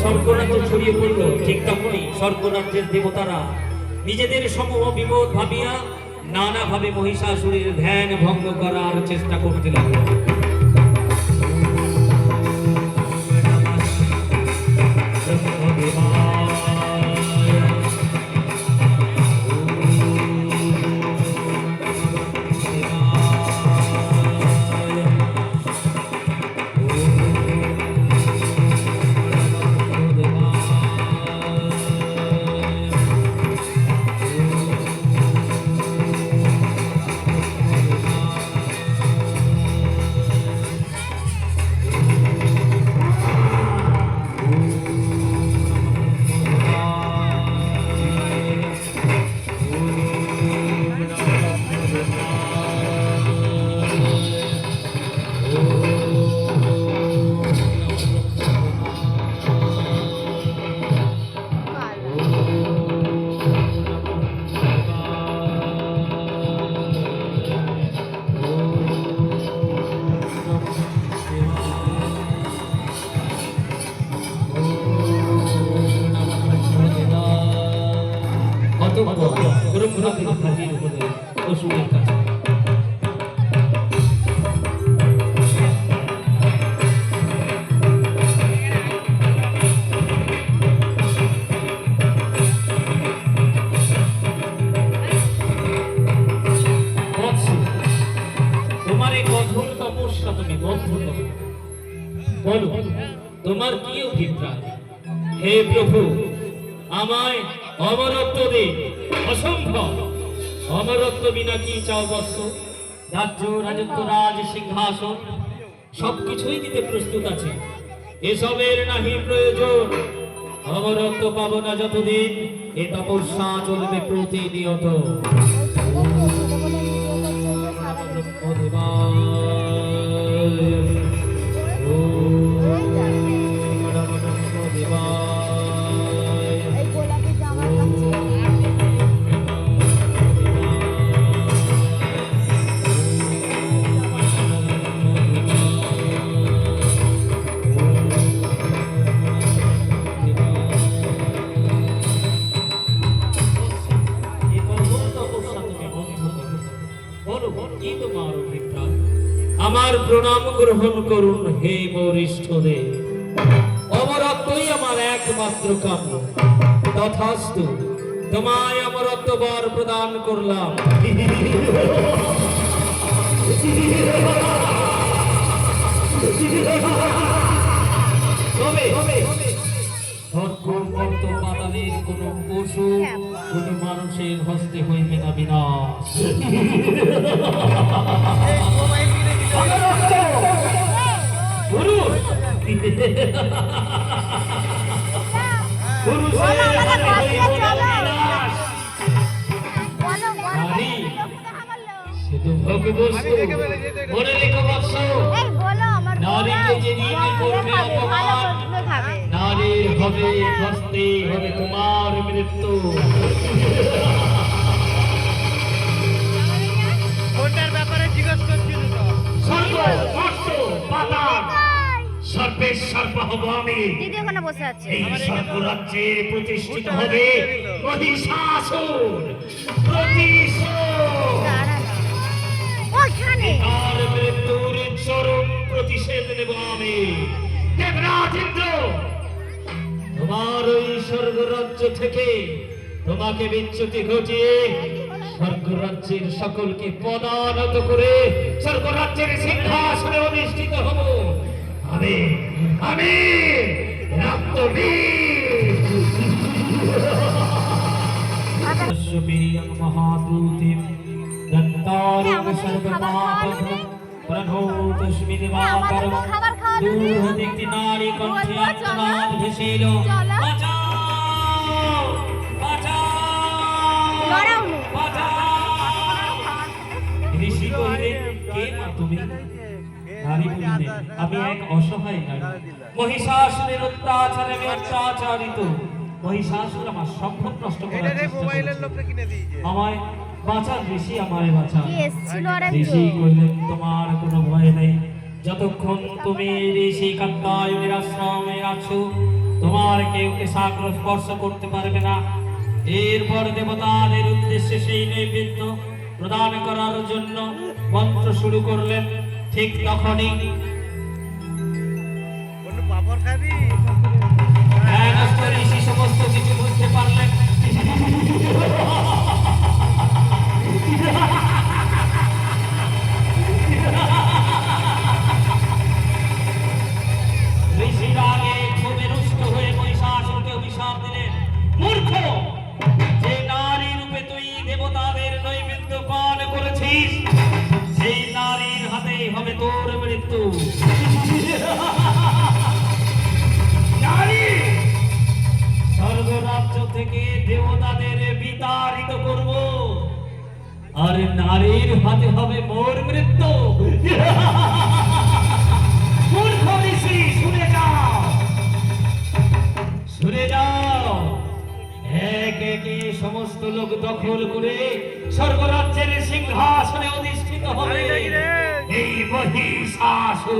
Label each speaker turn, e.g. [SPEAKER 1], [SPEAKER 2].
[SPEAKER 1] স্বর্গরাজ্যে ছড়িয়ে পড়ল। ঠিক তখনই দেবতারা নিজেদের ভাবিয়া নানাভাবে মহিষাসুরের ধ্যান ভঙ্গ করার চেষ্টা করতে লাগল। তোমার কি অভিপ্রায়? হে প্রভু আমায় অমরত্ব দে। অসম্ভব। অমরত্ব বিনা কি চাও বৎস? রাজ্য রাজত্ব রাজ সিংহাসন সবকিছুই দিতে প্রস্তুত আছে। এসবের নাহি প্রয়োজন। অমরত্ব পাবো না যতদিন এ তপস্যা চলবে প্রতিনিয়ত।
[SPEAKER 2] এই
[SPEAKER 1] আমার প্রণাম গ্রহণ করুন হে বরিষ্ঠ দেব। অমরত্বই আমার একমাত্র কাম্য। তথাস্তু তোমায় অমরত্ব বর প্রদান করলাম। তবে কোন মানুষের হস্তে হইবে না বিনাশ। নারীকে যেদিন করবে অপমান নারীর হবে হস্তে হবে তোমার মৃত্যু।
[SPEAKER 3] কোনটার ব্যাপারে জিজ্ঞেস করছিল তো?
[SPEAKER 1] স্বর্গ মর্ত পাতাল। সর্বের সর্ব হব আমি।
[SPEAKER 2] দিদি ওখানে বসে আছে।
[SPEAKER 1] এই স্বর্গ প্রতিষ্ঠিত হবে মহিষাসুর। প্রতিশোধ।
[SPEAKER 2] ওখানে।
[SPEAKER 1] তার মৃত্যুর চরম প্রতিষেধ নেব আমি। দেবরাজ ইন্দ্র তোমার ওই স্বর্গরাজ্য থেকে তোমাকে বিচ্যুতি ঘটিয়ে স্বর্গরাজ্যের সকলকে পদানত করে স্বর্গরাজ্যের সিংহাসনে অধিষ্ঠিত হব। আমি আমি মহাদূতিম। দন্তারিং সর্বপাপম প্রণোতস্মি দিবাকরম
[SPEAKER 2] খাবার খাওয়া যাবে?
[SPEAKER 1] আমি এক অসহায় নারী মহিষাসুরের অত্যাচারে আমি অত্যাচারিত মহিষাসুর আমার সম্ভব নষ্ট করার চেষ্টা আমায় বাঁচান ঋষি আমায় বাঁচান ঋষি কহিলেন তোমার কোনো ভয় নেই যতক্ষণ তুমি সেই কাত্তায়নের আশ্রমে আছো, তোমার কেউ সাগর স্পর্শ করতে পারবে না। এরপর দেবতাদের উদ্দেশ্যে সেই নৈবেদ্য প্রদান করার জন্য মন্ত্র শুরু করলেন। ঠিক তখনই
[SPEAKER 3] বাবর খাবি
[SPEAKER 1] আর নারীর হাতে হবে মোর মৃত্যু। শুনে শুনে এক একে সমস্ত লোক দখল করে সর্বরাজ্যের সিংহাসনে অধিষ্ঠিত হবে। এই শাসু